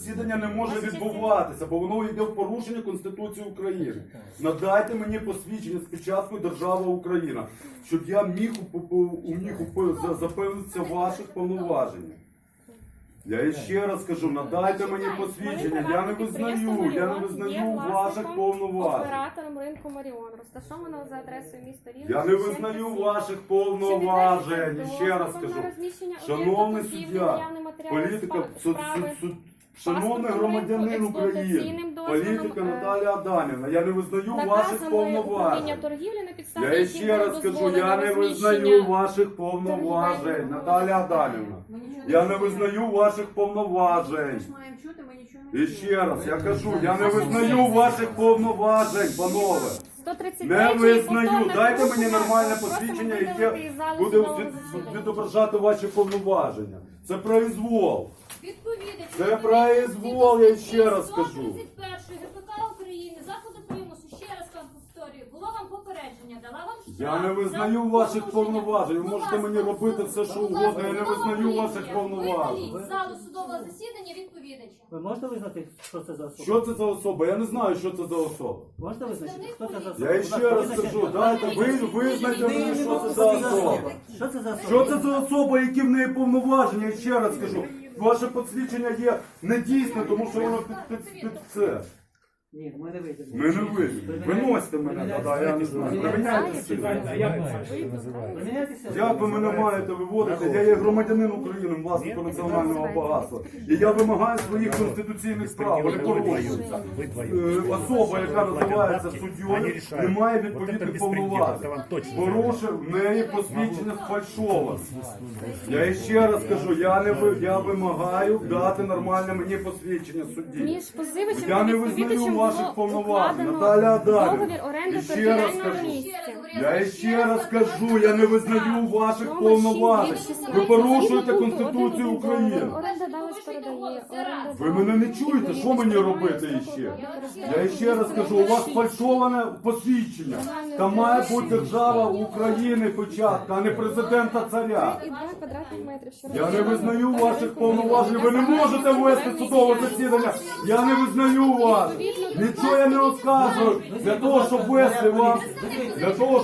засідання не може відбуватися, бо воно йде в порушення Конституції України. Надайте мені посвідчення з печаткою Держава Україна, щоб я міг уп- міг запевнитися в ваших повноваженнях. Я ще раз кажу, надайте мені посвідчення. Я не визнаю, я не визнаю ваших повноважень. Оператором ринку Маріон, розташованого за адресою міста Рівне. Я не визнаю ваших повноважень. Ще раз кажу, шановний суддя, політика, суд, суд, суд, шановний громадянин України, політика Наталія Адамівна, я не визнаю ваших повноважень. Я ще раз було кажу, я не визнаю ваших повноважень, Наталія Адамівна. Я не визнаю ваших повноважень. І ще раз я кажу, я не визнаю ваших повноважень, панове. 133 Не визнаю. Дайте мені нормальне посвідчення, яке буде відображати ваші повноваження. Це произвол. Це произвол, я ще раз кажу. 131 ГПК України, заходи примусу, ще раз вам повторюю, було вам попередження, дала вам штраф. Я не визнаю ваших порушення. повноважень. Ви Будь можете ласка, мені робити все, що будь угодно. Я не визнаю ваших повноважень. Видаліть з залу судового засідання відповідача. Ви можете визнати, що це за особа? Що це за особа? Я не знаю, що це за особа. Можете визначити, хто це за особа? Я Будь ще ласка, раз визначте. кажу, дайте ви визнайте мені, що це за особа. Що це за особа? Що це за особа, які в неї повноваження? Я ще раз кажу, ваше посвідчення є недійсне, тому що воно під, під, під це. Ні, ми не вийдемо. Ми не вийдемо. Виносьте мене, тоді, я не знаю. Приміняйтеся. Приміняйтеся. Як ви мене маєте виводити? Я є громадянин України, власником національного багатства. І я вимагаю своїх конституційних прав. Вони порушуються. Е, Особа, яка називається суддєю, не має відповідних повноважень. Порушив в неї посвідчення сфальшоване. Я ще раз кажу, я не я вимагаю дати нормальне мені посвідчення судді. Між позивачем Я не визнаю ваших повноважень. Наталя договір оренди ще раз територіального кажу, місця. Я ще раз кажу, я не визнаю ваших повноважень. Ви порушуєте Конституцію України. Оренда далась передає. Оренда Ви мене не чуєте, що мені робити іще? Я ще раз кажу, у вас фальшоване посвідчення. Там має бути держава України початка, а не президента царя. І 2 квадратних метри. Що Я не визнаю ваших повноважень. Ви не можете вести судове засідання. Я не визнаю вас. Нічого я не розказую. Для того, щоб вести вас, для того,